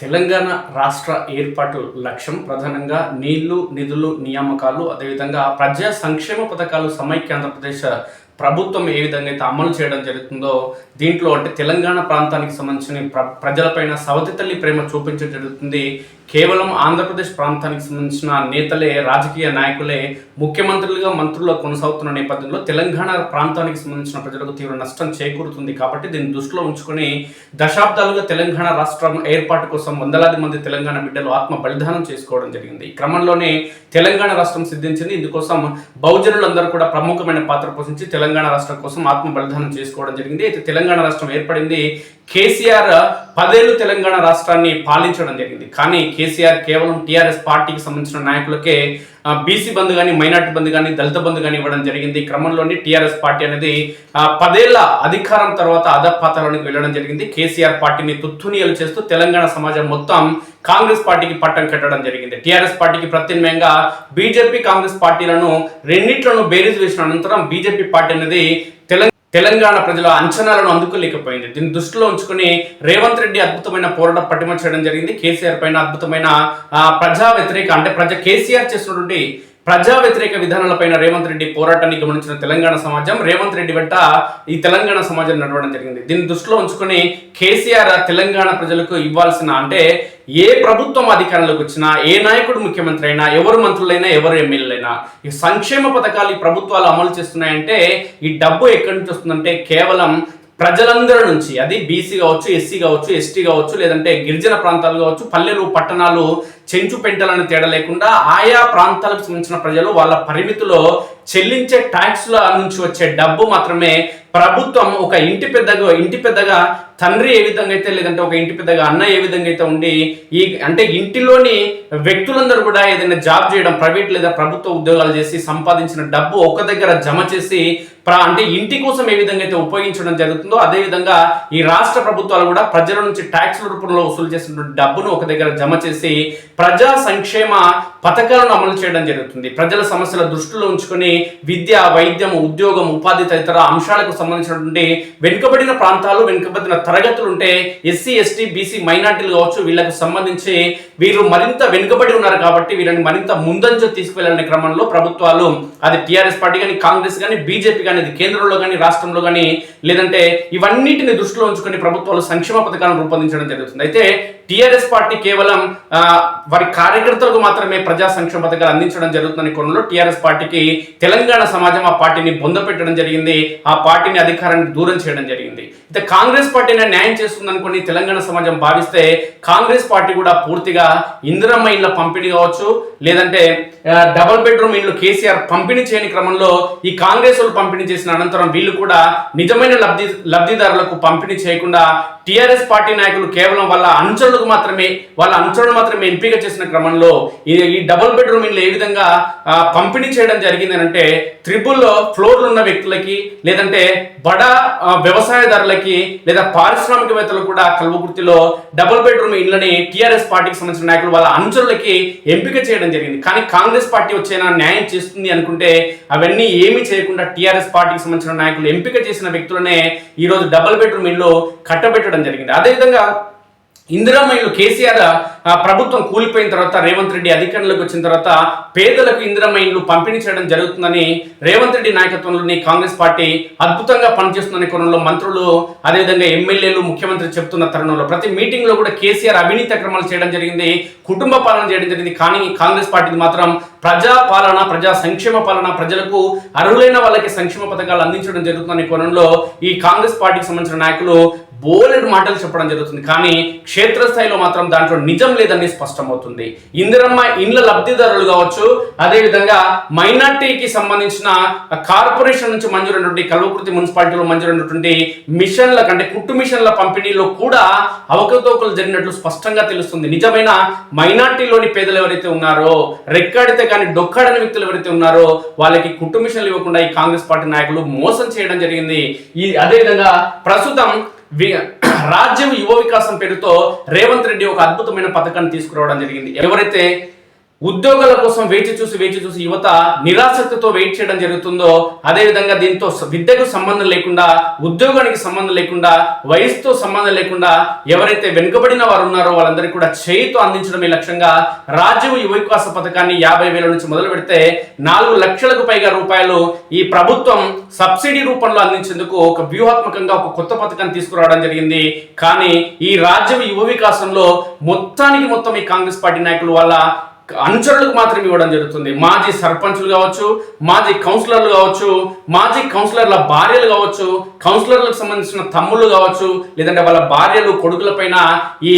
తెలంగాణ రాష్ట్ర ఏర్పాటు లక్ష్యం ప్రధానంగా నీళ్ళు నిధులు నియామకాలు అదేవిధంగా ప్రజా సంక్షేమ పథకాలు సమైక్య ఆంధ్రప్రదేశ్ ప్రభుత్వం ఏ విధంగా అయితే అమలు చేయడం జరుగుతుందో దీంట్లో అంటే తెలంగాణ ప్రాంతానికి సంబంధించిన ప్ర ప్రజలపైన సవతి తల్లి ప్రేమ చూపించడం జరుగుతుంది. కేవలం ఆంధ్రప్రదేశ్ ప్రాంతానికి సంబంధించిన నేతలే రాజకీయ నాయకులే ముఖ్యమంత్రులుగా మంత్రులుగా కొనసాగుతున్న నేపథ్యంలో తెలంగాణ ప్రాంతానికి సంబంధించిన ప్రజలకు తీవ్ర నష్టం చేకూరుతుంది కాబట్టి దీన్ని దృష్టిలో ఉంచుకొని దశాబ్దాలుగా తెలంగాణ రాష్ట్రం ఏర్పాటు కోసం వందలాది మంది తెలంగాణ బిడ్డలు ఆత్మ బలిదానం చేసుకోవడం జరిగింది. ఈ క్రమంలోనే తెలంగాణ రాష్ట్రం సిద్ధించింది. ఇందుకోసం బహుజనులందరూ కూడా ప్రముఖమైన పాత్ర పోషించి తెలంగాణ తెలంగాణ రాష్ట్రం కోసం ఆత్మ బలిదానం చేసుకోవడం జరిగింది. అయితే తెలంగాణ రాష్ట్రం ఏర్పడింది కేసీఆర్ పదేళ్ళు తెలంగాణ రాష్ట్రాన్ని పాలించడం జరిగింది. కానీ కేసీఆర్ కేవలం టీఆర్ఎస్ పార్టీకి సంబంధించిన నాయకులకే బీసీ బంధు కానీ మైనార్టీ బంధు కానీ దళిత బంధు కానీ ఇవ్వడం జరిగింది. ఈ క్రమంలోనే టీఆర్ఎస్ పార్టీ అనేది పదేళ్ళ అధికారం తర్వాత అధపాతాలోనికి వెళ్ళడం జరిగింది. కేసీఆర్ పార్టీని తుత్తునియలు చేస్తూ తెలంగాణ సమాజం మొత్తం కాంగ్రెస్ పార్టీకి పట్టం కట్టడం జరిగింది. టీఆర్ఎస్ పార్టీకి ప్రత్యామ్నాయంగా బీజేపీ కాంగ్రెస్ పార్టీలను రెండింటిలను బేరీజ్ వేసిన అనంతరం బీజేపీ పార్టీ అనేది తెలంగాణ ప్రజల అంచనాలను అందుకోలేకపోయింది. దీన్ని దృష్టిలో ఉంచుకుని రేవంత్ రెడ్డి అద్భుతమైన పోరాటం పట్టిమ చేయడం జరిగింది. కేసీఆర్ పైన అద్భుతమైన ఆ, ప్రజా వ్యతిరేక అంటే ప్రజా కేసీఆర్ చేసినటువంటి ప్రజా వ్యతిరేక విధానాలపైన రేవంత్ రెడ్డి పోరాటాన్ని గమనించిన తెలంగాణ సమాజం రేవంత్ రెడ్డి వెంట ఈ తెలంగాణ సమాజం నడవడం జరిగింది. దీన్ని దృష్టిలో ఉంచుకొని కేసీఆర్ తెలంగాణ ప్రజలకు ఇవ్వాల్సిన అంటే ఏ ప్రభుత్వం అధికారంలోకి వచ్చినా ఏ నాయకుడు ముఖ్యమంత్రి అయినా ఎవరు మంత్రులైనా ఎవరు ఎమ్మెల్యేలైనా ఈ సంక్షేమ పథకాలు ఈ ప్రభుత్వాలు అమలు చేస్తున్నాయంటే ఈ డబ్బు ఎక్కడి నుంచి వస్తుందంటే కేవలం ప్రజలందరి నుంచి. అది బీసీ కావచ్చు ఎస్సీ కావచ్చు ఎస్టీ కావచ్చు లేదంటే గిరిజన ప్రాంతాలు కావచ్చు పల్లెలు పట్టణాలు చెంచు పెంటలను తేడా లేకుండా ఆయా ప్రాంతాలకు సంబంధించిన ప్రజలు వాళ్ళ పరిమితిలో చెల్లించే ట్యాక్స్ల నుంచి వచ్చే డబ్బు మాత్రమే ప్రభుత్వం ఒక ఇంటి పెద్దగా ఇంటి పెద్దగా తండ్రి ఏ విధంగా అయితే లేదంటే ఒక ఇంటి పెద్దగా అన్న ఏ విధంగా అయితే ఉండి ఈ అంటే ఇంటిలోని వ్యక్తులందరూ కూడా ఏదైనా జాబ్ చేయడం ప్రైవేట్ లేదా ప్రభుత్వ ఉద్యోగాలు చేసి సంపాదించిన డబ్బు ఒక దగ్గర జమ చేసి ప్రా అంటే ఇంటి కోసం ఏ విధంగా అయితే ఉపయోగించడం జరుగుతుందో అదే విధంగా ఈ రాష్ట్ర ప్రభుత్వాలు కూడా ప్రజల నుంచి ట్యాక్స్ రూపంలో వసూలు చేసిన డబ్బును ఒక దగ్గర జమ చేసి ప్రజా సంక్షేమ పథకాలను అమలు చేయడం జరుగుతుంది. ప్రజల సమస్యల దృష్టిలో ఉంచుకొని విద్య వైద్యం ఉద్యోగం ఉపాధి తదితర అంశాలకు సంబంధించినటువంటి వెనుకబడిన ప్రాంతాలు వెనుకబడిన తరగతులు ఉంటే ఎస్సీ ఎస్టీ బీసీ మైనార్టీలు కావచ్చు వీళ్ళకు సంబంధించి వీరు మరింత వెనుకబడి ఉన్నారు కాబట్టి వీళ్ళని మరింత ముందంజ తీసుకువెళ్ళనే క్రమంలో ప్రభుత్వాలు అది టీఆర్ఎస్ పార్టీ కానీ కాంగ్రెస్ కానీ బీజేపీ కానీ అది కేంద్రంలో కానీ రాష్ట్రంలో కానీ లేదంటే ఇవన్నిటిని దృష్టిలో ఉంచుకొని ప్రభుత్వాలు సంక్షేమ పథకాలను రూపొందించడం జరుగుతుంది. అయితే టీఆర్ఎస్ పార్టీ కేవలం వారి కార్యకర్తలకు మాత్రమే ప్రజా సంక్షేమ పథకాలు అందించడం జరుగుతుందని కోణంలో టీఆర్ఎస్ పార్టీకి తెలంగాణ సమాజం ఆ పార్టీని బొందపెట్టడం జరిగింది. ఆ పార్టీని అధికారానికి దూరం చేయడం జరిగింది. అయితే కాంగ్రెస్ పార్టీని న్యాయం చేస్తుందనుకుని తెలంగాణ సమాజం భావిస్తే కాంగ్రెస్ పార్టీ కూడా పూర్తిగా ఇందిరమ్మ ఇళ్ళ పంపిణీ కావచ్చు లేదంటే డబల్ డబుల్ బెడ్రూమ్ ఇల్లు కేసీఆర్ పంపిణీ చేయని క్రమంలో ఈ కాంగ్రెస్ వాళ్ళు పంపిణీ చేసిన అనంతరం వీళ్ళు కూడా నిజమైన లబ్ధి లబ్ధిదారులకు పంపిణీ చేయకుండా టీఆర్ఎస్ పార్టీ నాయకులు కేవలం వాళ్ళ అనుచరులకు మాత్రమే వాళ్ళ అనుచరులు మాత్రమే ఎంపిక చేసిన క్రమంలో ఈ ఈ డబుల్ బెడ్రూమ్ ఇల్లు ఏ విధంగా పంపిణీ చేయడం జరిగింది అంటే ట్రిపుల్లో ఫ్లోర్లు ఉన్న వ్యక్తులకి లేదంటే బడా వ్యవసాయదారులకి వ్యవసాయదారులకి లేదా పారిశ్రామికవేత్తలు కూడా కల్వకుర్తిలో డబుల్ బెడ్రూమ్ ఇళ్ళని టీఆర్ఎస్ పార్టీకి సంబంధించిన నాయకులు వాళ్ళ అనుచరులకి ఎంపిక చేయడం జరిగింది. కానీ కాంగ్రెస్ పార్టీ వచ్చేనా న్యాయం చేస్తుంది అనుకుంటే అవన్నీ ఏమీ చేయకుండా టీఆర్ఎస్ పార్టీకి సంబంధించిన నాయకులు ఎంపిక చేసిన వ్యక్తులనే ఈరోజు డబుల్ బెడ్రూమ్ ఇల్లు కట్టబెట్టడం జరిగింది. అదేవిధంగా ఇందిరమ్మ ఇల్లు కేసీఆర్ ప్రభుత్వం కూలిపోయిన తర్వాత రేవంత్ రెడ్డి అధికారంలోకి వచ్చిన తర్వాత పేదలకు ఇందిరమ్మ ఇల్లు పంపిణీ చేయడం జరుగుతుందని రేవంత్ రెడ్డి నాయకత్వంలోని కాంగ్రెస్ పార్టీ అద్భుతంగా పనిచేస్తుందనే కోణంలో మంత్రులు అదేవిధంగా ఎమ్మెల్యేలు ముఖ్యమంత్రి చెప్తున్న తరుణంలో ప్రతి మీటింగ్లో కూడా కేసీఆర్ అవినీతి అక్రమాలు చేయడం జరిగింది కుటుంబ పాలన చేయడం జరిగింది. కానీ కాంగ్రెస్ పార్టీది మాత్రం ప్రజా పాలన ప్రజా సంక్షేమ పాలన ప్రజలకు అర్హులైన వాళ్ళకి సంక్షేమ పథకాలు అందించడం జరుగుతుందనే కోణంలో ఈ కాంగ్రెస్ పార్టీకి సంబంధించిన నాయకులు బోలెడు మాటలు చెప్పడం జరుగుతుంది. కానీ క్షేత్రస్థాయిలో మాత్రం దాంట్లో నిజం లేదని స్పష్టమవుతుంది. ఇందిరమ్మ ఇండ్ల లబ్ధిదారులు కావచ్చు అదేవిధంగా మైనార్టీకి సంబంధించిన కార్పొరేషన్ నుంచి మంజూరైనటువంటి కల్వకుర్తి మున్సిపాలిటీలో మంజూరైనటువంటి మిషన్ల కంటే కుట్టు మిషన్ల పంపిణీలో కూడా అవకతవకలు జరిగినట్లు స్పష్టంగా తెలుస్తుంది. నిజమైన మైనార్టీలోని పేదలు ఎవరైతే ఉన్నారో రెక్కాడితే కానీ డొక్కాడని వ్యక్తులు ఎవరైతే ఉన్నారో వాళ్ళకి కుటుంబిషన్లు ఇవ్వకుండా ఈ కాంగ్రెస్ పార్టీ నాయకులు మోసం చేయడం జరిగింది. ఈ అదేవిధంగా ప్రస్తుతం వి- రాజ్యం యువ వికాసం పేరుతో రేవంత్ రెడ్డి ఒక అద్భుతమైన పథకాన్ని తీసుకురావడం జరిగింది. ఎవరైతే ఉద్యోగాల కోసం వేచి చూసి వేచి చూసి యువత నిరాసక్తితో వెయిట్ చేయడం జరుగుతుందో అదే విధంగా దీంతో విద్యకు సంబంధం లేకుండా ఉద్యోగానికి సంబంధం లేకుండా వయసుతో సంబంధం లేకుండా ఎవరైతే వెనుకబడిన వారు ఉన్నారో వాళ్ళందరికీ కూడా చేయితో అందించడమే లక్ష్యంగా రాజీవ్ యువ వికాస పథకాన్ని యాభై వేల నుంచి మొదలు పెడితే నాలుగు లక్షలకు పైగా రూపాయలు ఈ ప్రభుత్వం సబ్సిడీ రూపంలో అందించేందుకు ఒక వ్యూహాత్మకంగా ఒక కొత్త పథకాన్ని తీసుకురావడం జరిగింది. కానీ ఈ రాజ్యం యువ వికాసంలో మొత్తానికి మొత్తం ఈ కాంగ్రెస్ పార్టీ నాయకులు వల్ల అనుచరులకు మాత్రం ఇవ్వడం జరుగుతుంది. మాజీ సర్పంచులు కావచ్చు మాజీ కౌన్సిలర్లు కావచ్చు మాజీ కౌన్సిలర్ల భార్యలు కావచ్చు కౌన్సిలర్లకు సంబంధించిన తమ్ముళ్ళు కావచ్చు లేదంటే వాళ్ళ భార్యలు కొడుకుల పైన ఈ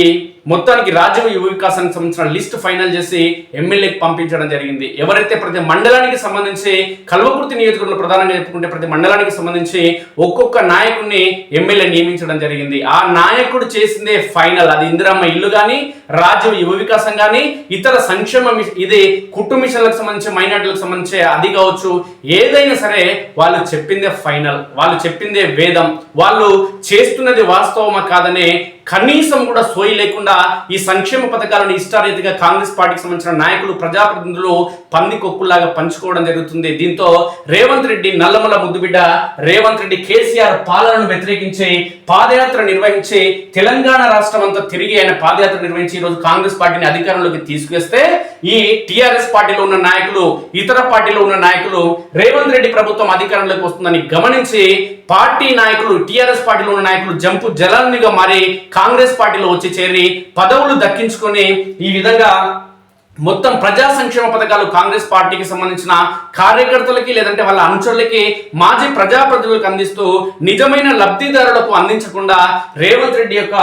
మొత్తానికి రాజ్యం యువ వికాసానికి సంబంధించిన లిస్ట్ ఫైనల్ చేసి ఎమ్మెల్యేకి పంపించడం జరిగింది. ఎవరైతే ప్రతి మండలానికి సంబంధించి కల్వకుర్తి నియోజకవర్గంలో ప్రధానంగా చెప్పుకుంటే ప్రతి మండలానికి సంబంధించి ఒక్కొక్క నాయకుడిని ఎమ్మెల్యే నియమించడం జరిగింది. ఆ నాయకుడు చేసిందే ఫైనల్. అది ఇందిరమ్మ ఇల్లు కానీ రాజ్యం యువ వికాసం కానీ ఇతర సంక్షేమ ఇది కుటుంబ మిషన్లకు సంబంధించి మైనార్టీలకు సంబంధించి అది కావచ్చు. ఏదైనా సరే వాళ్ళు చెప్పిందే ఫైనల్. వాళ్ళు చెప్పిందే వేదం. వాళ్ళు చేస్తున్నది వాస్తవమా కాదనే కనీసం కూడా సోయి లేకుండా ఈ సంక్షేమ పథకాలను ఇష్టారీతిగా కాంగ్రెస్ పార్టీకి సంబంధించిన నాయకులు ప్రజాప్రతినిధులు పంది కొక్కుల్లాగా పంచుకోవడం జరుగుతుంది. దీంతో రేవంత్ రెడ్డి నల్లమల ముద్దుబిడ్డ రేవంత్ రెడ్డి కేసీఆర్ పాలనను వ్యతిరేకించి పాదయాత్ర నిర్వహించి తెలంగాణ రాష్ట్రం అంతా తిరిగి ఆయన పాదయాత్ర నిర్వహించి ఈరోజు కాంగ్రెస్ పార్టీని అధికారంలోకి తీసుకొస్తే ఈ టీఆర్ఎస్ పార్టీలో ఉన్న నాయకులు ఇతర పార్టీలో ఉన్న నాయకులు రేవంత్ రెడ్డి ప్రభుత్వం అధికారంలోకి వస్తుందని గమనించి పార్టీ నాయకులు టీఆర్ఎస్ పార్టీలో ఉన్న నాయకులు జంపు జలాన్నిగా మారి కాంగ్రెస్ పార్టీలో వచ్చి చేరి పదవులు దక్కించుకొని ఈ విధంగా మొత్తం ప్రజా సంక్షేమ పథకాలు కాంగ్రెస్ పార్టీకి సంబంధించిన కార్యకర్తలకి లేదంటే వాళ్ళ అనుచరులకి మాజీ ప్రజాప్రతినిధులకు అందిస్తూ నిజమైన లబ్ధిదారులకు అందించకుండా రేవంత్ రెడ్డి యొక్క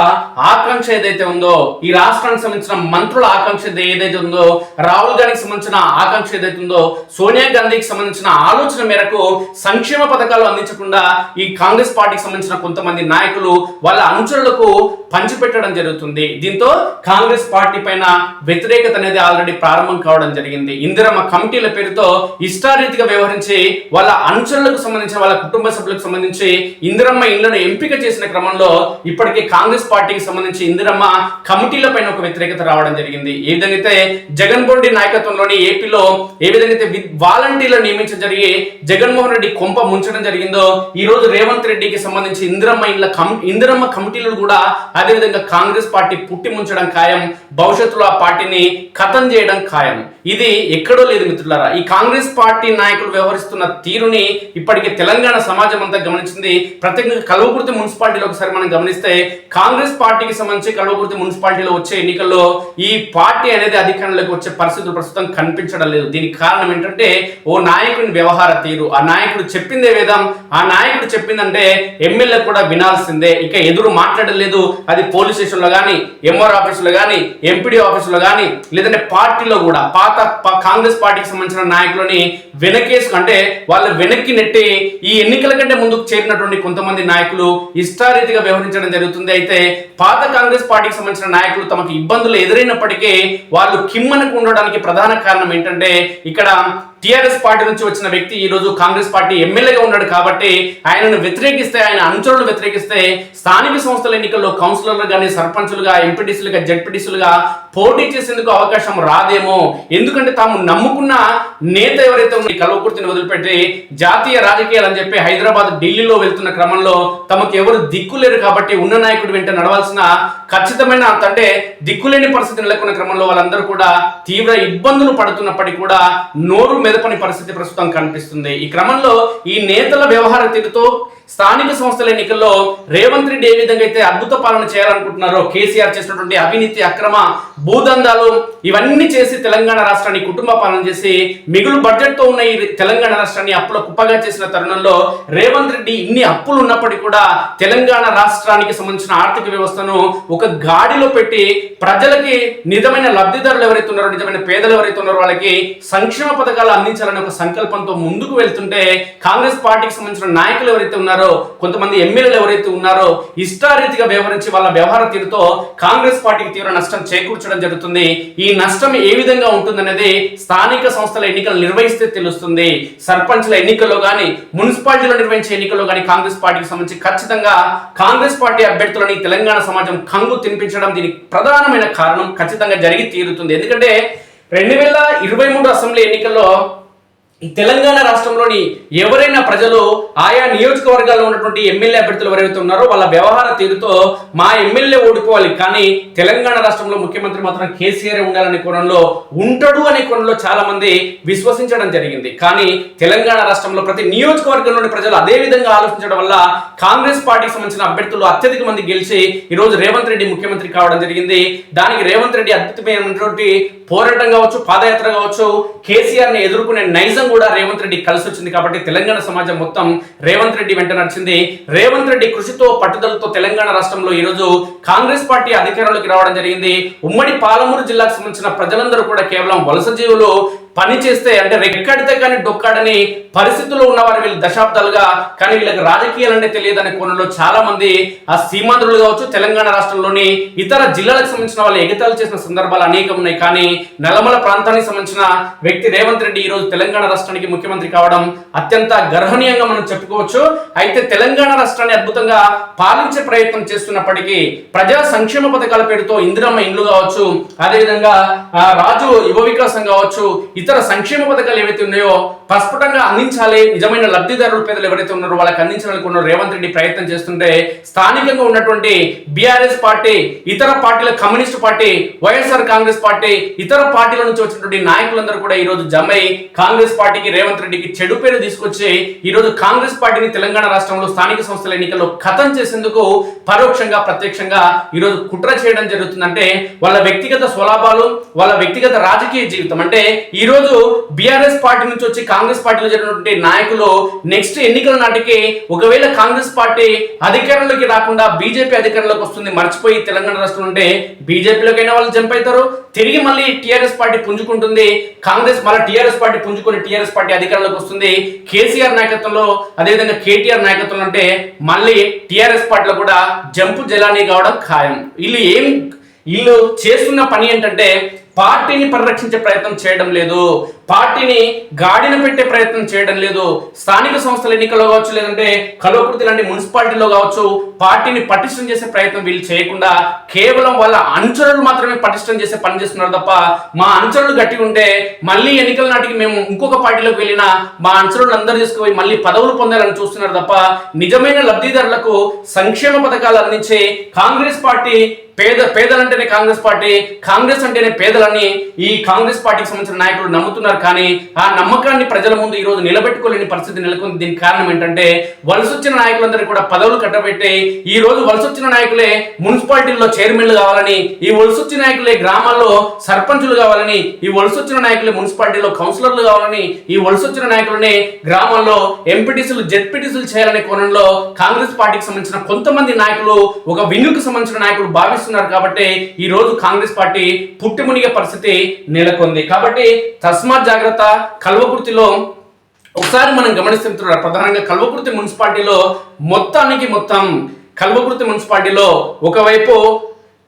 ఆకాంక్ష ఏదైతే ఉందో ఈ రాష్ట్రానికి సంబంధించిన మంత్రుల ఆకాంక్ష ఏదైతే ఉందో రాహుల్ గాంధీకి సంబంధించిన ఆకాంక్ష ఏదైతే ఉందో సోనియా గాంధీకి సంబంధించిన ఆలోచన మేరకు సంక్షేమ పథకాలు అందించకుండా ఈ కాంగ్రెస్ పార్టీకి సంబంధించిన కొంతమంది నాయకులు వాళ్ళ అనుచరులకు పంచిపెట్టడం జరుగుతుంది. దీంతో కాంగ్రెస్ పార్టీ పైన వ్యతిరేకత అనేది ఆల్రెడీ ప్రారంభం కావడం జరిగింది. ఇందిరమ్మ కమిటీల పేరుతో ఇష్టారీతిగా వ్యవహరించి వాళ్ళ అనుచరులకు సంబంధించిన వాళ్ళ కుటుంబ సభ్యులకు సంబంధించి ఇందిరమ్మ ఇళ్ళను ఎంపిక చేసిన క్రమంలో ఇప్పటికే కాంగ్రెస్ పార్టీకి సంబంధించి ఇందిరమ్మ కమిటీల పైన ఒక వ్యతిరేకత రావడం జరిగింది. ఏ విధంగా జగన్మోహన్ రెడ్డి నాయకత్వంలోని ఏపీలో ఏ విధంగా వాలంటీర్లు నియమించడం జరిగి జగన్మోహన్ రెడ్డి కొంప ముంచడం జరిగిందో ఈ రోజు రేవంత్ రెడ్డికి సంబంధించి ఇందిరమ్మ ఇండ్ల ఇందిరమ్మ కమిటీలు కూడా అదేవిధంగా కాంగ్రెస్ పార్టీ పుట్టి ముంచడం ఖాయం. భవిష్యత్తులో ఆ పార్టీని కథం చేయడం ఖాయం ఇది ఎక్కడో లేదు మిత్రులారా. ఈ కాంగ్రెస్ పార్టీ నాయకులు వ్యవహరిస్తున్న తీరుని ఇప్పటికే తెలంగాణ సమాజం అంతా గమనించింది. ప్రత్యేకంగా కల్వకుర్తి మున్సిపాలిటీలో ఒకసారి మనం గమనిస్తే కాంగ్రెస్ పార్టీకి సంబంధించి కల్వకుర్తి మున్సిపాలిటీలో వచ్చే ఎన్నికల్లో ఈ పార్టీ అనేది అధికారంలోకి వచ్చే పరిస్థితులు ప్రస్తుతం కనిపించడం లేదు. దీనికి కారణం ఏంటంటే ఓ నాయకుని వ్యవహార తీరు. ఆ నాయకుడు చెప్పిందే వేదం. ఆ నాయకుడు చెప్పిందంటే ఎమ్మెల్యే కూడా వినాల్సిందే. ఇక ఎదురు మాట్లాడలేదు అది పోలీస్ స్టేషన్లో కానీ ఎంఆర్ ఆఫీసులో కానీ ఎంపీడీ ఆఫీసులో కానీ లేదంటే పార్టీలో కూడా పాత కాంగ్రెస్ పార్టీకి సంబంధించిన నాయకులని వెనకేసు అంటే వాళ్ళు వెనక్కి నెట్టి ఈ ఎన్నికల కంటే ముందుకు చేరినటువంటి కొంతమంది నాయకులు ఇష్టారీతిగా వ్యవహరించడం జరుగుతుంది. అయితే పాత కాంగ్రెస్ పార్టీకి సంబంధించిన నాయకులు తమకు ఇబ్బందులు ఎదురైనప్పటికీ వాళ్ళు కిమ్మనకు ఉండడానికి ప్రధాన కారణం ఏంటంటే ఇక్కడ టిఆర్ఎస్ పార్టీ నుంచి వచ్చిన వ్యక్తి ఈ రోజు కాంగ్రెస్ పార్టీ ఎమ్మెల్యేగా ఉన్నాడు కాబట్టి ఆయనను వ్యతిరేకిస్తే ఆయన అనుచరులను వ్యతిరేకిస్తే స్థానిక సంస్థల ఎన్నికల్లో కౌన్సిలర్లు కానీ సర్పంచులుగా ఎంపీటీసీలుగా జడ్పీటీసీలుగా పోటీ చేసేందుకు అవకాశం రాదేమో. ఎందుకంటే తాము నమ్ముకున్న నేత ఎవరైతే ఉన్న కల్వకుర్తిని వదిలిపెట్టి జాతీయ రాజకీయాలు అని చెప్పి హైదరాబాద్ ఢిల్లీలో వెళ్తున్న క్రమంలో తమకు ఎవరు దిక్కు లేరు కాబట్టి ఉన్న నాయకుడు వెంట నడవాల్సిన ఖచ్చితమైన అంటే దిక్కులేని పరిస్థితి నెలకొన్న క్రమంలో వాళ్ళందరూ కూడా తీవ్ర ఇబ్బందులు పడుతున్నప్పటికీ కూడా నోరు మెదపని పరిస్థితి ప్రస్తుతం కనిపిస్తుంది. ఈ క్రమంలో ఈ నేతల వ్యవహార తీరుతో స్థానిక సంస్థల ఎన్నికల్లో రేవంత్ రెడ్డి ఏ విధంగా అయితే అద్భుత పాలన చేయాలనుకుంటున్నారో కేసీఆర్ చేసినటువంటి అవినీతి అక్రమ భూదందాలు ఇవన్నీ చేసి తెలంగాణ రాష్ట్రాన్ని కుటుంబ పాలన చేసి మిగులు బడ్జెట్తో ఉన్న ఈ తెలంగాణ రాష్ట్రాన్ని అప్పుల కుప్పగా చేసిన తరుణంలో రేవంత్ రెడ్డి ఇన్ని అప్పులు ఉన్నప్పటికీ కూడా తెలంగాణ రాష్ట్రానికి సంబంధించిన ఆర్థిక వ్యవస్థను ఒక గాడిలో పెట్టి ప్రజలకి నిజమైన లబ్ధిదారులు ఎవరైతే ఉన్నారో నిజమైన పేదలు ఎవరైతే ఉన్నారో వాళ్ళకి సంక్షేమ పథకాలు అందించాలనే ఒక సంకల్పంతో ముందుకు వెళ్తుంటే కాంగ్రెస్ పార్టీకి సంబంధించిన నాయకులు ఎవరైతే ఉన్నారో కొంతమంది ఎమ్మెల్యేలు ఎవరైతే ఉన్నారో ఇష్టారీతిగా వ్యవహరించి వాళ్ళ వ్యవహార తీరుతో కాంగ్రెస్ పార్టీకి తీవ్ర నష్టం చేకూర్చడం జరుగుతుంది. ఈ నష్టం ఏ విధంగా ఉంటుందనేది స్థానిక సంస్థల ఎన్నికలు నిర్వహిస్తే తెలుస్తుంది. సర్పంచ్ల ఎన్నికల్లో కానీ మున్సిపాలిటీలో నిర్వహించే ఎన్నికల్లో కానీ కాంగ్రెస్ పార్టీకి సంబంధించి ఖచ్చితంగా కాంగ్రెస్ పార్టీ అభ్యర్థులని తెలంగాణ సమాజం కంగు తినిపించడం దీనికి ప్రధానమైన కారణం ఖచ్చితంగా జరిగి తీరుతుంది. ఎందుకంటే రెండు వేల ఇరవై మూడు అసెంబ్లీ ఎన్నికల్లో తెలంగాణ రాష్ట్రంలోని ఎవరైనా ప్రజలు ఆయా నియోజకవర్గాల్లో ఉన్నటువంటి ఎమ్మెల్యే అభ్యర్థులు ఎవరైతే ఉన్నారో వాళ్ళ వ్యవహార తీరుతో మా ఎమ్మెల్యే ఓడిపోవాలి. కానీ తెలంగాణ రాష్ట్రంలో ముఖ్యమంత్రి మాత్రం కేసీఆర్ ఉండాలనే కోణంలో ఉంటాడు అనే కోణంలో చాలా మంది విశ్వసించడం జరిగింది. కానీ తెలంగాణ రాష్ట్రంలో ప్రతి నియోజకవర్గంలోని ప్రజలు అదే విధంగా ఆలోచించడం వల్ల కాంగ్రెస్ పార్టీకి సంబంధించిన అభ్యర్థులు అత్యధిక మంది గెలిచి ఈ రోజు రేవంత్ రెడ్డి ముఖ్యమంత్రి కావడం జరిగింది. దానికి రేవంత్ రెడ్డి అద్భుతమైనటువంటి పోరాటం కావచ్చు పాదయాత్ర కావచ్చు కేసీఆర్ని ఎదుర్కొనే నైజం కూడా రేవంత్ రెడ్డి కలిసి వచ్చింది కాబట్టి తెలంగాణ సమాజం మొత్తం రేవంత్ రెడ్డి వెంట నడిచింది. రేవంత్ రెడ్డి కృషితో పట్టుదలతో తెలంగాణ రాష్ట్రంలో ఈరోజు కాంగ్రెస్ పార్టీ అధికారంలోకి రావడం జరిగింది. ఉమ్మడి పాలమూరు జిల్లాకు సంబంధించిన ప్రజలందరూ కూడా కేవలం వలస జీవులు పని చేస్తే అంటే రెక్కడితే కానీ డొక్కాడని పరిస్థితుల్లో ఉన్నవారు వీళ్ళు దశాబ్దాలుగా కానీ వీళ్ళకి రాజకీయాలంటే తెలియదనే కోణంలో చాలా మంది ఆ సీమాంధ్రులు కావచ్చు తెలంగాణ రాష్ట్రంలోని ఇతర జిల్లాలకు సంబంధించిన వాళ్ళు ఎగతాలు చేసిన సందర్భాలు అనేకం ఉన్నాయి. కానీ నల్లమల ప్రాంతానికి సంబంధించిన వ్యక్తి రేవంత్ రెడ్డి ఈ రోజు తెలంగాణ రాష్ట్రానికి ముఖ్యమంత్రి కావడం అత్యంత గర్హనీయంగా మనం చెప్పుకోవచ్చు. అయితే తెలంగాణ రాష్ట్రాన్ని అద్భుతంగా పాలించే ప్రయత్నం చేస్తున్నప్పటికీ ప్రజా సంక్షేమ పథకాల పేరుతో ఇందిరమ్మ ఇండ్లు కావచ్చు అదేవిధంగా రాజు యువ వికాసం కావచ్చు ఇతర ఇతర సంక్షేమ పథకాలు ఏవైతే ఉన్నాయో ప్రస్ఫుటంగా అందించాలి నిజమైన లబ్ధిదారుల పేదలు ఎవరైతే ఉన్నారో వాళ్ళకి అందించాలనుకున్న రేవంత్ రెడ్డి ప్రయత్నం చేస్తుంటే స్థానికంగా ఉన్నటువంటి బీఆర్ఎస్ పార్టీ ఇతర పార్టీల communist party YSR Congress party ఇతర పార్టీల నుంచి వచ్చినటువంటి నాయకులందరూ కూడా ఈ రోజు జమై కాంగ్రెస్ పార్టీకి రేవంత్ రెడ్డికి చెడు పేరు తీసుకొచ్చి ఈ రోజు కాంగ్రెస్ పార్టీని తెలంగాణ రాష్ట్రంలో స్థానిక సంస్థల ఎన్నికల్లో ఖతం చేసేందుకు పరోక్షంగా ప్రత్యక్షంగా ఈ రోజు కుట్ర చేయడం జరుగుతుందంటే వాళ్ళ వ్యక్తిగత స్వలాభాలు వాళ్ళ వ్యక్తిగత రాజకీయ జీవితం. అంటే ఈ ఈరోజు బీఆర్ఎస్ పార్టీ నుంచి వచ్చి కాంగ్రెస్ పార్టీలో జరిగినటువంటి నాయకులు నెక్స్ట్ ఎన్నికల నాటికి ఒకవేళ కాంగ్రెస్ పార్టీ అధికారంలోకి రాకుండా బీజేపీ అధికారంలోకి వస్తుంది మర్చిపోయి తెలంగాణ రాష్ట్రం ఉంటే బీజేపీలోకైనా వాళ్ళు జంప్ అవుతారు తిరిగి మళ్ళీ టీఆర్ఎస్ పార్టీ పుంజుకుంటుంది. కాంగ్రెస్ మళ్ళీ టీఆర్ఎస్ పార్టీ పుంజుకొని టీఆర్ఎస్ పార్టీ అధికారంలోకి వస్తుంది. కేసీఆర్ నాయకత్వంలో అదేవిధంగా కేటీఆర్ నాయకత్వంలో అంటే మళ్ళీ టీఆర్ఎస్ పార్టీలో కూడా జంపు జలానీ కావడం ఖాయం. వీళ్ళు ఏం వీళ్ళు చేస్తున్న పని ఏంటంటే పార్టీని పరిరక్షించే ప్రయత్నం చేయడం లేదు. పార్టీని గాడిన పెట్టే ప్రయత్నం చేయడం లేదు. స్థానిక సంస్థల ఎన్నికల్లో కావచ్చు లేదంటే కల్వకుర్తి లాంటి మున్సిపాలిటీలో కావచ్చు పార్టీని పటిష్టం చేసే ప్రయత్నం వీళ్ళు చేయకుండా కేవలం వాళ్ళ అనుచరులు మాత్రమే పటిష్టం చేసే పని చేస్తున్నారు తప్ప మా అనుచరులు గట్టి ఉంటే మళ్ళీ ఎన్నికల నాటికి మేము ఇంకొక పార్టీలోకి వెళ్ళినా మా అనుచరులు అందరూ తీసుకుపోయి మళ్ళీ పదవులు పొందాలని చూస్తున్నారు తప్ప నిజమైన లబ్ధిదారులకు సంక్షేమ పథకాలు అందించే కాంగ్రెస్ పార్టీ పేద పేదలంటేనే కాంగ్రెస్ పార్టీ కాంగ్రెస్ అంటేనే పేదలని ఈ కాంగ్రెస్ పార్టీకి సంబంధించిన నాయకులు నమ్ముతున్నారు. కానీ ఆ నమ్మకాన్ని ప్రజల ముందు ఈ రోజు నిలబెట్టుకోలేని పరిస్థితి నెలకొంది. దీనికి కారణం ఏంటంటే వలస వచ్చిన నాయకులందరూ కూడా పదవులు కట్టబెట్టి ఈ రోజు వలస వచ్చిన నాయకులే మున్సిపాలిటీల్లో చైర్మన్లు కావాలని ఈ వలస వచ్చిన నాయకులే గ్రామాల్లో సర్పంచులు కావాలని ఈ వలస వచ్చిన నాయకులే మున్సిపాలిటీలో కౌన్సిలర్లు కావాలని ఈ వలస వచ్చిన నాయకులనే గ్రామాల్లో ఎంపీటీసీలు జెడ్పీటీసీలు చేయాలనే కోణంలో కాంగ్రెస్ పార్టీకి సంబంధించిన కొంతమంది నాయకులు ఒక వింగుకు సంబంధించిన నాయకులు భావిస్తున్నారు. కాబట్టి ఈ రోజు కాంగ్రెస్ పార్టీ పుట్టిమునిగే పరిస్థితి నెలకొంది. కాబట్టి తస్మాత్ జాగ్రత్త కల్వకుర్తిలో ఒకసారి మనం గమనిస్తుంటున్నారు ప్రధానంగా కల్వకుర్తి మున్సిపాలిటీలో మొత్తానికి మొత్తం కల్వకుర్తి మున్సిపాలిటీలో ఒకవైపు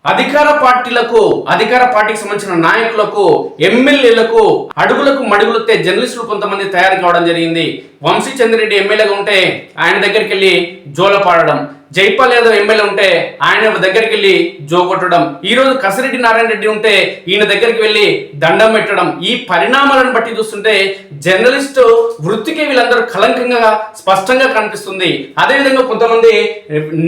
అధికార పార్టీలకు అధికార పార్టీకి సంబంధించిన నాయకులకు ఎమ్మెల్యేలకు అడుగులకు మడుగులతే జర్నలిస్టులు కొంతమంది తయారు కావడం జరిగింది. వంశీ చంద్రెడ్డి ఎమ్మెల్యేగా ఉంటే ఆయన దగ్గరికి వెళ్ళి జోలపాడడం. జైపాల్ యాదవ్ ఎమ్మెల్యే ఉంటే ఆయన దగ్గరికి వెళ్ళి జో కొట్టడం. ఈ రోజు కసిరెడ్డి నారాయణ రెడ్డి ఉంటే ఈయన దగ్గరికి వెళ్ళి దండం పెట్టడం. ఈ పరిణామాలను బట్టి చూస్తుంటే జర్నలిస్ట్ వృత్తికి వీళ్ళందరూ కలంకంగా స్పష్టంగా కనిపిస్తుంది. అదేవిధంగా కొంతమంది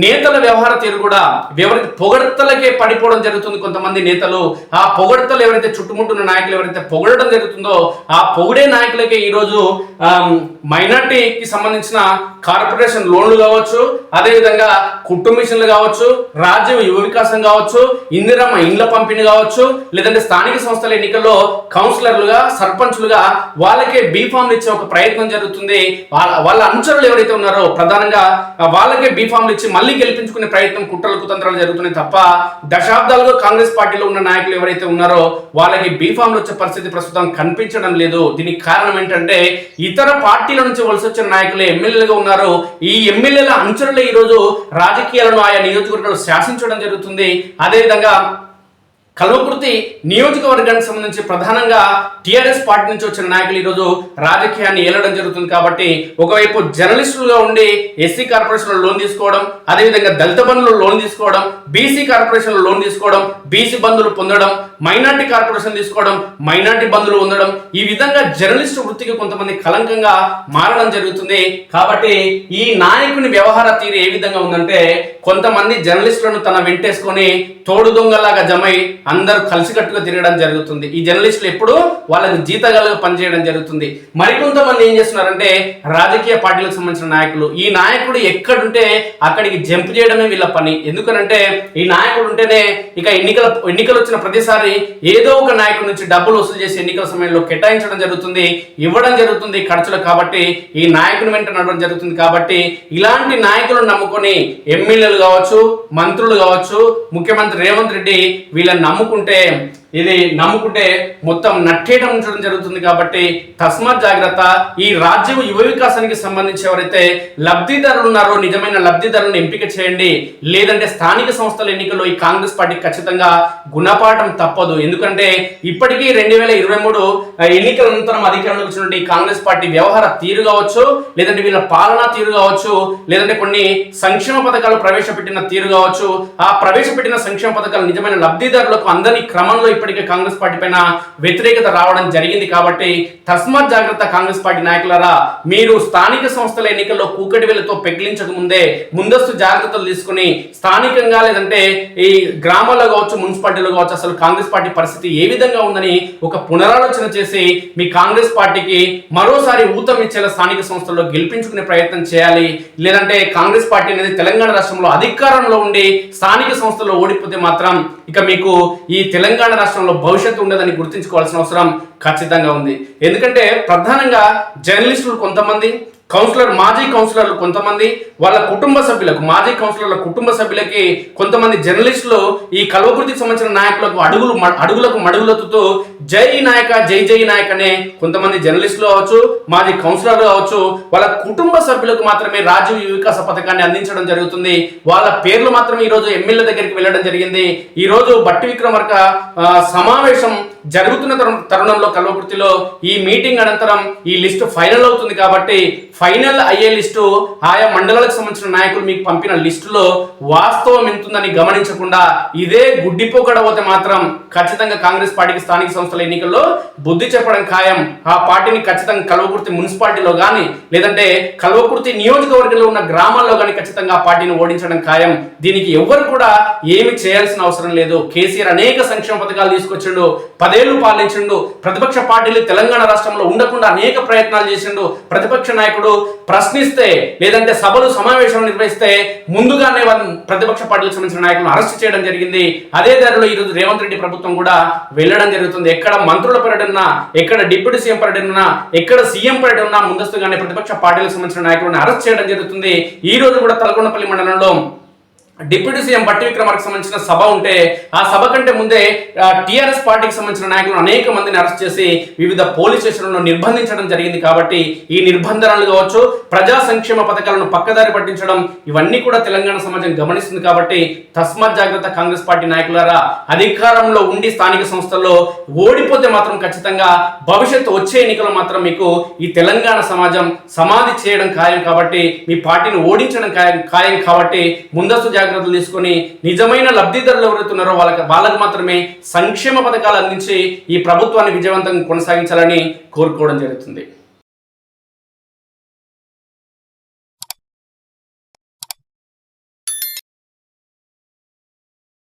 నేతల వ్యవహార తీరు కూడా ఎవరైతే పొగడ్తలకే పడిపోవడం జరుగుతుంది కొంతమంది నేతలు ఆ పొగడ్తలు ఎవరైతే చుట్టుముట్టున్న నాయకులు ఎవరైతే పొగడడం జరుగుతుందో ఆ పొగిడే నాయకులకే ఈరోజు మైనార్టీకి సంబంధించిన కార్పొరేషన్ లోన్లు కావచ్చు అదేవిధంగా కుట్టు మిషన్లు కావచ్చు రాజ్యం యువ వికాసం కావచ్చు ఇందిరమ్మ ఇండ్ల పంపిణీ కావచ్చు లేదంటే స్థానిక సంస్థల ఎన్నికల్లో కౌన్సిలర్లుగా సర్పంచులుగా వాళ్ళకే బీఫామ్లు ఇచ్చే ఒక ప్రయత్నం జరుగుతుంది. వాళ్ళ వాళ్ళ అనుచరులు ఎవరైతే ఉన్నారో ప్రధానంగా వాళ్ళకే బీఫామ్లు ఇచ్చి మళ్ళీ గెలిపించుకునే ప్రయత్నం కుట్రలు కుతంత్రాలు జరుగుతున్నాయి తప్ప దశాబ్దాలుగా కాంగ్రెస్ పార్టీలో ఉన్న నాయకులు ఎవరైతే ఉన్నారో వాళ్ళకి బీఫామ్లు వచ్చే పరిస్థితి ప్రస్తుతం కనిపించడం లేదు. దీనికి కారణం ఏంటంటే ఇతర పార్టీల నుంచి వలస వచ్చిన నాయకులు ఎమ్మెల్యేలుగా ఉన్నారు. ఈ ఎమ్మెల్యేల అనుచరులే ఈరోజు రాజకీయాలను ఆయా నియోజకవర్గాలు శాసించడం జరుగుతుంది. అదేవిధంగా కల్వకుర్తి నియోజకవర్గానికి సంబంధించి ప్రధానంగా టీఆర్ఎస్ పార్టీ నుంచి వచ్చిన నాయకులు ఈరోజు రాజకీయాన్ని ఏలడం జరుగుతుంది కాబట్టి ఒకవైపు జర్నలిస్టులుగా ఉండి ఎస్సీ కార్పొరేషన్లో లోన్ తీసుకోవడం అదేవిధంగా దళిత బంధువులు లోన్ తీసుకోవడం బీసీ కార్పొరేషన్లో లోన్ తీసుకోవడం బీసీ బంధువులు పొందడం మైనార్టీ కార్పొరేషన్ తీసుకోవడం మైనార్టీ బంధువులు పొందడం ఈ విధంగా జర్నలిస్టు వృత్తికి కొంతమంది కలంకంగా మారడం జరుగుతుంది. కాబట్టి ఈ నాయకుని వ్యవహార తీరు ఏ విధంగా ఉందంటే కొంతమంది జర్నలిస్టులను తన వెంటేసుకొని తోడు దొంగలాగా జమై అందరూ కలిసికట్టుగా తిరగడం జరుగుతుంది. ఈ జర్నలిస్టులు ఎప్పుడు వాళ్ళకి జీతగాలుగా పనిచేయడం జరుగుతుంది. మరికొంతమంది ఏం చేస్తున్నారంటే రాజకీయ పార్టీలకు సంబంధించిన నాయకులు. ఈ నాయకుడు ఎక్కడుంటే అక్కడికి జంప్ చేయడమే వీళ్ళ పని. ఎందుకనంటే ఈ నాయకుడు ఉంటేనే ఇక ఎన్నికల ఎన్నికలు వచ్చిన ప్రతిసారి ఏదో ఒక నాయకుడి నుంచి డబ్బులు వసూలు చేసి ఎన్నికల సమయంలో కేటాయించడం జరుగుతుంది ఇవ్వడం జరుగుతుంది ఖర్చులు కాబట్టి ఈ నాయకుని వెంట నడవడం జరుగుతుంది కాబట్టి ఇలాంటి నాయకులను నమ్ముకొని ఎమ్మెల్యేలు కావచ్చు మంత్రులు కావచ్చు ముఖ్యమంత్రి రేవంత్ రెడ్డి వీళ్ళని నమ్ముకుంటే ఇది నమ్ముకుంటే మొత్తం నట్టేయడం ఉంచడం జరుగుతుంది కాబట్టి తస్మాత్ జాగ్రత్త. ఈ రాజ్యం యువ వికాసానికి సంబంధించి ఎవరైతే లబ్ధిదారులు ఉన్నారో నిజమైన లబ్ధిదారులను ఎంపిక చేయండి. లేదంటే స్థానిక సంస్థల ఎన్నికల్లో ఈ కాంగ్రెస్ పార్టీ ఖచ్చితంగా గుణపాఠం తప్పదు. ఎందుకంటే ఇప్పటికీ రెండు వేల ఇరవై మూడు ఎన్నికల అనంతరం అధికారంలోకి వచ్చినటువంటి కాంగ్రెస్ పార్టీ వ్యవహార తీరు కావచ్చు లేదంటే వీళ్ళ పాలనా తీరు కావచ్చు లేదంటే కొన్ని సంక్షేమ పథకాలు ప్రవేశపెట్టిన తీరు కావచ్చు. ఆ ప్రవేశపెట్టిన సంక్షేమ పథకాలు నిజమైన లబ్ధిదారులకు అందరినీ క్రమంలో ఇప్పటికే కాంగ్రెస్ పార్టీ పైన వ్యతిరేకత రావడం జరిగింది కాబట్టి తస్మాత్ జాగ్రత్త కాంగ్రెస్ పార్టీ నాయకులారా మీరు స్థానిక సంస్థల ఎన్నికల్లో కూకటి వేలతో పెగిలించక ముందే ముందస్తు జాగ్రత్తలు తీసుకుని స్థానికంగా లేదంటే ఈ గ్రామాల్లో కావచ్చు మున్సిపాలిటీలో కావచ్చు అసలు కాంగ్రెస్ పార్టీ పరిస్థితి ఏ విధంగా ఉందని ఒక పునరాలోచన చేసి మీ కాంగ్రెస్ పార్టీకి మరోసారి ఊతం ఇచ్చేలా స్థానిక సంస్థల్లో గెలిపించుకునే ప్రయత్నం చేయాలి. లేదంటే కాంగ్రెస్ పార్టీ అనేది తెలంగాణ రాష్ట్రంలో అధికారంలో ఉండి స్థానిక సంస్థల్లో ఓడిపోతే మాత్రం ఇక మీకు ఈ తెలంగాణ రాష్ట్రంలో భవిష్యత్తు ఉండదని గుర్తుంచుకోవాల్సిన అవసరం ఖచ్చితంగా ఉంది. ఎందుకంటే ప్రధానంగా జర్నలిస్టులు కొంతమంది కౌన్సిలర్ మాజీ కౌన్సిలర్లు కొంతమంది వాళ్ళ కుటుంబ సభ్యులకు మాజీ కౌన్సిలర్ల కుటుంబ సభ్యులకి కొంతమంది జర్నలిస్టులు ఈ కల్వకృతికి సంబంధించిన నాయకులకు అడుగులు అడుగులకు మడుగులతో జై నాయక జై జై నాయక్ అనే కొంతమంది జర్నలిస్టులు కావచ్చు మాజీ కౌన్సిలర్లు కావచ్చు వాళ్ళ కుటుంబ సభ్యులకు మాత్రమే రాజీవ్ వికాస పథకాన్ని అందించడం జరుగుతుంది. వాళ్ళ పేర్లు మాత్రమే ఈ రోజు ఎమ్మెల్యే దగ్గరికి వెళ్ళడం జరిగింది. ఈరోజు బట్టి విక్రమార్క సమావేశం జరుగుతున్న తరుణ- తరుణంలో కల్వకుర్తిలో ఈ మీటింగ్ అనంతరం ఈ లిస్టు ఫైనల్ అవుతుంది కాబట్టి ఫైనల్ అయ్యే లిస్టు ఆయా మండలాలకు సంబంధించిన నాయకులు మీకు పంపిన లిస్టులో వాస్తవం ఎంతుందని గమనించకుండా ఇదే గుడ్డిపోకడ పోతే మాత్రం ఖచ్చితంగా కాంగ్రెస్ పార్టీకి స్థానిక సంస్థల ఎన్నికల్లో బుద్ధి చెప్పడం ఖాయం. ఆ పార్టీని ఖచ్చితంగా కల్వకుర్తి మున్సిపాలిటీలో కానీ లేదంటే కల్వకుర్తి నియోజకవర్గంలో ఉన్న గ్రామాల్లో కానీ ఖచ్చితంగా ఆ పార్టీని ఓడించడం ఖాయం. దీనికి ఎవ్వరు కూడా ఏమి చేయాల్సిన అవసరం లేదు. కేసీఆర్ అనేక సంక్షేమ పథకాలు తీసుకొచ్చిండు. పదేళ్ళు పాలించిండు. ప్రతిపక్ష పార్టీలు తెలంగాణ రాష్ట్రంలో ఉండకుండా అనేక ప్రయత్నాలు చేసిండు. ప్రతిపక్ష నాయకుడు ప్రశ్నిస్తే లేదంటే సభలు సమావేశాలు నిర్వహిస్తే ముందుగానే ప్రతిపక్ష పార్టీలకు సంబంధించిన నాయకులను అరెస్ట్ చేయడం జరిగింది. అదే దారిలో ఈరోజు రేవంత్ రెడ్డి ప్రభుత్వం కూడా వెళ్ళడం జరుగుతుంది. ఎక్కడ మంత్రుల పర్యటన ఎక్కడ డిప్యూటీ సీఎం పర్యటన ఎక్కడ సీఎం పర్యటన ముందస్తుగానే ప్రతిపక్ష పార్టీలకు సంబంధించిన నాయకులను అరెస్ట్ చేయడం జరుగుతుంది. ఈ రోజు కూడా తలకొండపల్లి మండలంలో డిప్యూటీ సీఎం బట్టి విక్రమార్కి సంబంధించిన సభ ఉంటే ఆ సభ కంటే ముందే టీఆర్ఎస్ పార్టీకి సంబంధించిన నాయకులను అనేక మందిని అరెస్ట్ చేసి వివిధ పోలీస్ స్టేషన్లను నిర్బంధించడం జరిగింది కాబట్టి ఈ నిర్బంధనలు కావచ్చు ప్రజా సంక్షేమ పథకాలను పక్కదారి పట్టించడం ఇవన్నీ కూడా తెలంగాణ సమాజం గమనిస్తుంది కాబట్టి తస్మాత్ జాగ్రత్త కాంగ్రెస్ పార్టీ నాయకులారా అధికారంలో ఉండి స్థానిక సంస్థల్లో ఓడిపోతే మాత్రం ఖచ్చితంగా భవిష్యత్తు వచ్చే ఎన్నికలు మాత్రం మీకు ఈ తెలంగాణ సమాజం సమాధి చేయడం ఖాయం కాబట్టి మీ పార్టీని ఓడించడం ఖాయం ఖాయం కాబట్టి ముందస్తు జాగ్రత్తలు తీసుకొని నిజమైన లబ్ధిదారులు ఎవరైతున్నారో వాళ్ళకి వాళ్ళకి మాత్రమే సంక్షేమ పథకాలు అందించి ఈ ప్రభుత్వాన్ని విజయవంతంగా కొనసాగించాలని కోరుకోవడం జరుగుతుంది.